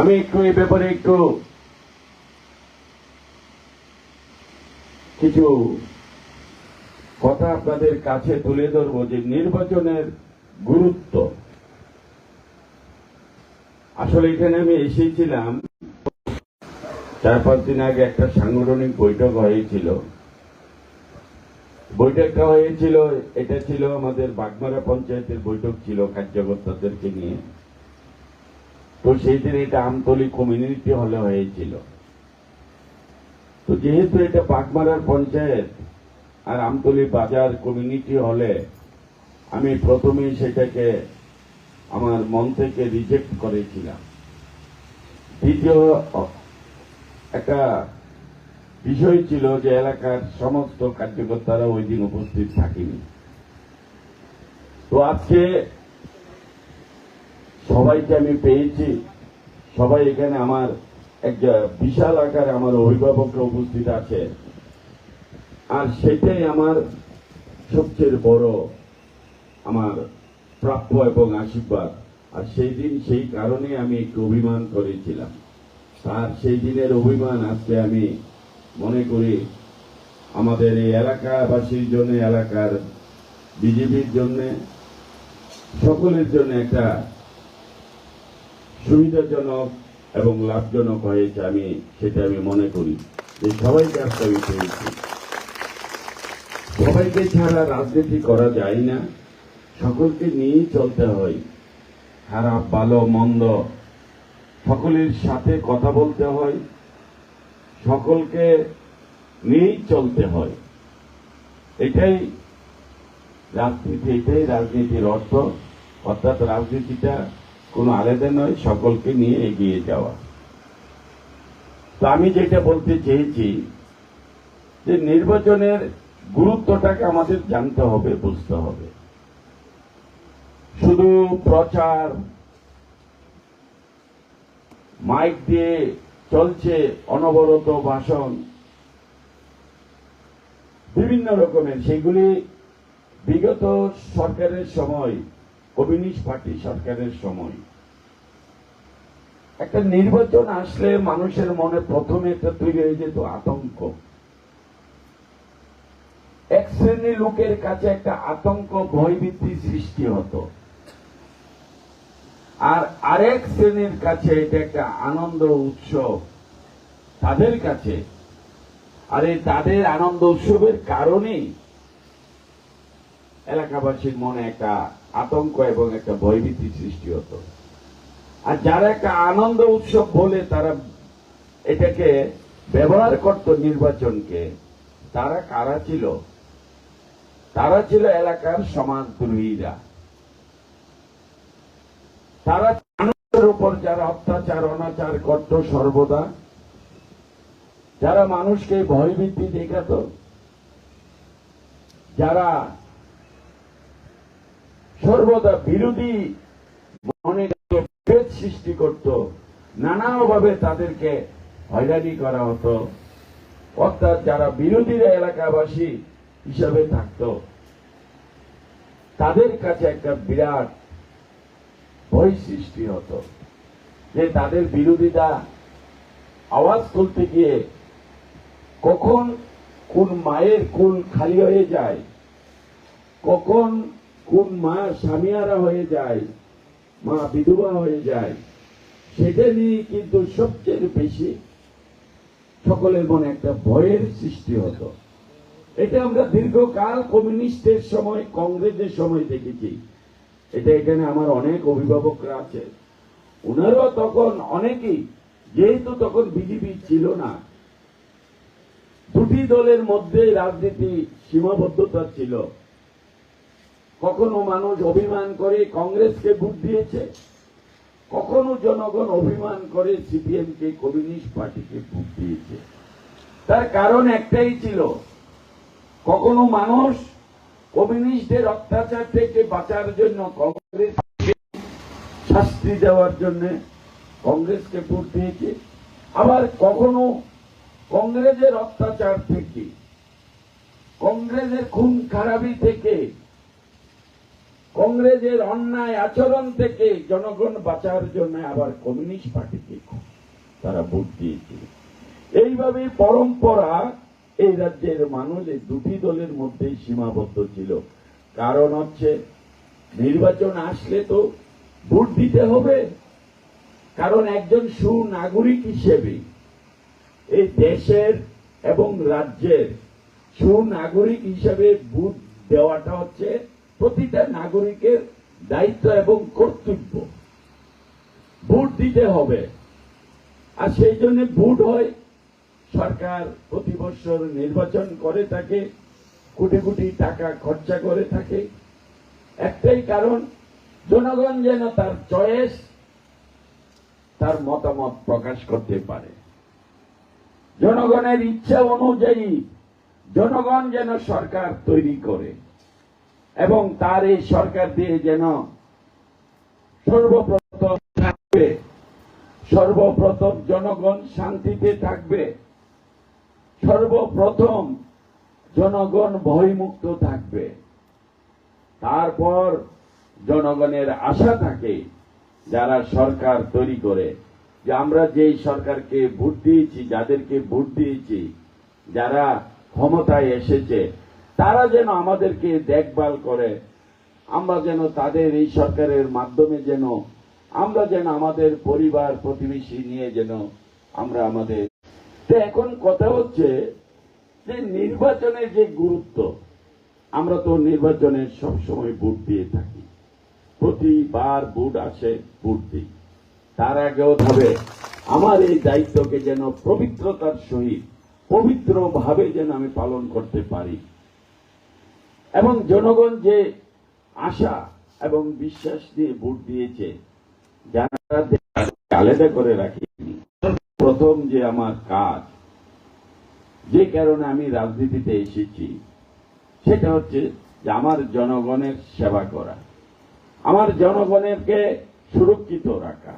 আমি একটু এই ব্যাপারে একটু কিছু কথা আপনাদের কাছে তুলে ধরবো যে নির্বাচনের গুরুত্ব। আসলে এখানে আমি এসেছিলাম চার, পাঁচ দিন আগে একটা সাংগঠনিক বৈঠক হয়েছিল। বৈঠকটা হয়েছিল, এটা ছিল আমাদের বাগমারা পঞ্চায়েতের বৈঠক ছিল কার্যকর্তাদেরকে নিয়ে। তো সেই দিন এটা আমতলি কমিউনিটি হলে হয়েছিল। তো যেহেতু এটা বাগমারার পঞ্চায়েত আর আমতলি বাজার কমিউনিটি হলে আমি প্রথমেই সেটাকে আমার মন থেকে রিজেক্ট করেছিলাম। দ্বিতীয়, একটা বিষয় ছিল যে এলাকার সমস্ত কার্যকর্তারা ওই দিন উপস্থিত থাকেনি। তো আজকে সবাইকে আমি পেয়েছি। সবাই এখানে আমার একটা বিশাল আকারে আমার অভিভাবকরা উপস্থিত আছে। আর সেটাই আমার সবচেয়ে বড় আমার প্রাপ্য এবং আশীর্বাদ। আর সেই দিন সেই কারণে আমি একটু অভিমান করেছিলাম। তার সেই দিনের অভিমান আজকে আমি মনে করি আমাদের এই এলাকাবাসীর জন্য, এলাকার বিজেপির জন্য, সকলের জন্য একটা সুবিধাজনক এবং লাভজনক হয়েছে আমি, সেটা আমি মনে করি। যে সবাইকে আজকে আমি পেয়েছি। সবাইকে ছাড়া রাজনীতি করা যায় না। সকলকে নিয়েই চলতে হয়। খারাপ, ভালো, মন্দ, সকলের সাথে কথা বলতে হয়। সকলকে নিয়েই চলতে হয়। এটাই রাজনীতি, এটাই রাজনীতির অর্থ। অর্থাৎ রাজনীতিটা কোনো আলাদা নয়, সকলকে নিয়ে এগিয়ে যাওয়া। তো আমি যেটা বলতে চেয়েছি যে নির্বাচনের গুরুত্বটাকে আমাদের জানতে হবে, বুঝতে হবে। শুধু প্রচার, মাইক দিয়ে চলছে অনবরত ভাষণ, বিভিন্ন রকমের, সেগুলি বিগত সরকারের সময় কমিউনিস্ট পার্টি সরকারের সময়। একটা নির্বাচন আসলে মানুষের মনে প্রথমে একটা তৈরি হয়ে যেত আতঙ্ক। এক শ্রেণির লোকের কাছে একটা আতঙ্ক, ভয়ভীতি সৃষ্টি হতো। আর আরেক শ্রেণির কাছে এটা একটা আনন্দ উৎসব তাদের কাছে। আর এই তাদের আনন্দ উৎসবের কারণেই এলাকাবাসীর মনে একটা আতঙ্ক এবং একটা ভয়ভীতি সৃষ্টি হতো। আর যারা একটা আনন্দ উৎসব বলে তারা এটাকে ব্যবহার করত নির্বাচনকে, তারা কারা ছিল? তারা ছিল এলাকার সমাজদ্রোহীরা। তারা মানুষের উপর যারা অত্যাচার, অনাচার করত সর্বদা, যারা মানুষকে ভয়ভীতি দেখাত, যারা সর্বদা বিরোধী ভেদ সৃষ্টি করত। নানাভাবে তাদেরকে হয়রানি করা হতো। অর্থাৎ যারা বিরোধীরা এলাকাবাসী হিসাবে থাকত, তাদের কাছে একটা বিরাট ভয় সৃষ্টি হতো যে তাদের বিরোধীরা আওয়াজ তুলতে গিয়ে কখন কোন মায়ের কুল খালি হয়ে যায়, কখন কোন মা স্বামীহারা হয়ে যায়, মা বিধবা হয়ে যায়, সেটা নিয়ে কিন্তু সবচেয়ে বেশি সকলের মনে একটা ভয়ের সৃষ্টি হতো। এটা আমরা দীর্ঘকাল কমিউনিস্টের সময়, কংগ্রেসের সময় দেখেছি। এটা এখানে আমার অনেক অভিভাবকরা আছে। ওনারাও তখন অনেকেই, যেহেতু তখন বিজেপি ছিল না, দুটি দলের মধ্যে রাজনীতি সীমাবদ্ধতা ছিল। কখনো মানুষ অভিমান করে কংগ্রেসকে ভোট দিয়েছে, কখনো জনগণ অভিমান করে সিপিএম কে কমিউনিস্ট পার্টিকে ভোট দিয়েছে। তার কারণ একটাই ছিল, কখনো মানুষ কমিউনিস্টদের অত্যাচার থেকে বাঁচার জন্য কংগ্রেস শাস্তি দেওয়ার জন্য কংগ্রেসকে ভোট দিয়েছে, আবার কখনো কংগ্রেসের অত্যাচার থেকে, কংগ্রেসের খুন খারাপি থেকে কংগ্রেসের অন্যায় আচরণ থেকে জনগণ বাঁচার জন্য আবার কমিউনিস্ট পার্টিকে তারা ভোট দিয়েছিল। এইভাবে পরম্পরা এই রাজ্যের মানুষ এই দুটি দলের মধ্যেই সীমাবদ্ধ ছিল। কারণ হচ্ছে নির্বাচন আসলে তো ভোট দিতে হবে। কারণ একজন সুনাগরিক হিসেবে এই দেশের এবং রাজ্যের সুনাগরিক হিসেবে ভোট দেওয়াটা হচ্ছে প্রতিটা নাগরিকের দায়িত্ব এবং কর্তব্য। ভোট দিতে হবে। আর সেই জন্য ভোট হয়। সরকার প্রতি বছর নির্বাচন করে থাকে, কোটি কোটি টাকা খরচা করে থাকে। একটাই কারণ, জনগণ যেন তার চয়েস, তার মতামত প্রকাশ করতে পারে। জনগণের ইচ্ছা অনুযায়ী জনগণ যেন সরকার তৈরি করে। এবং তার এই সরকার দিয়ে যেন সর্বপ্রথম থাকবে, সর্বপ্রথম জনগণ শান্তিতে থাকবে, সর্বপ্রথম জনগণ ভয়মুক্ত থাকবে। তারপর জনগণের আশা থাকে যারা সরকার তৈরি করে, যে আমরা যেই সরকারকে ভোট দিয়েছি, যাদেরকে ভোট দিয়েছি, যারা ক্ষমতায় এসেছে তারা যেন আমাদেরকে দেখভাল করে, আমরা যেন তাদের এই সরকারের মাধ্যমে যেন, আমরা যেন আমাদের পরিবার প্রতিবেশী নিয়ে যেন আমরা আমাদের, তো এখন কথা হচ্ছে যে নির্বাচনের যে গুরুত্ব, আমরা তো নির্বাচনে সবসময় ভোট দিয়ে থাকি। প্রতিবার ভোট আসে, ভোট দিই। তার আগেও ভাবে, আমার এই দায়িত্বকে যেন পবিত্রতার সহিত পবিত্র ভাবে যেন আমি পালন করতে পারি। এবং জনগণ যে আশা এবং বিশ্বাস দিয়ে ভোট দিয়েছে, যারা আলাদা করে রাখিনি, প্রথম যে আমার কাজ, যে কারণে আমি রাজনীতিতে এসেছি, সেটা হচ্ছে যে আমার জনগণের সেবা করা, আমার জনগণেরকে সুরক্ষিত রাখা।